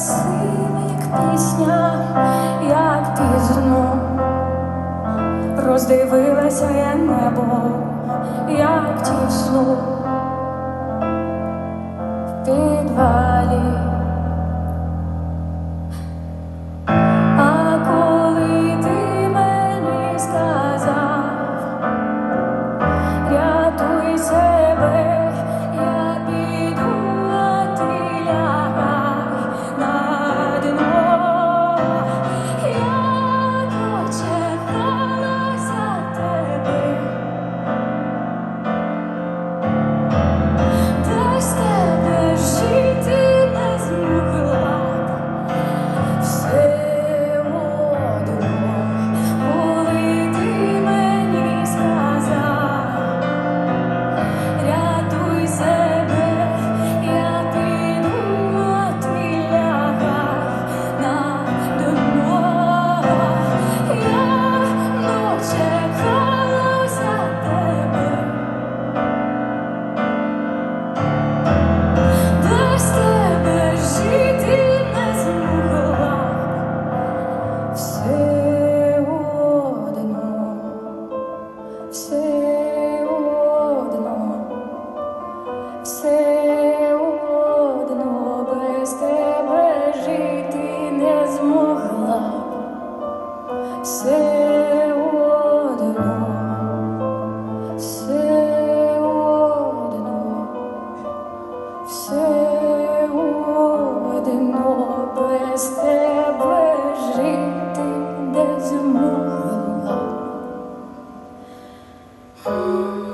красива, як пісня, як пізно роздивилася я небо, як тісно в підвалі. А коли ти мені сказав, рятуйся. Все одно, все одно без тебе жити не змогла, все не змогла.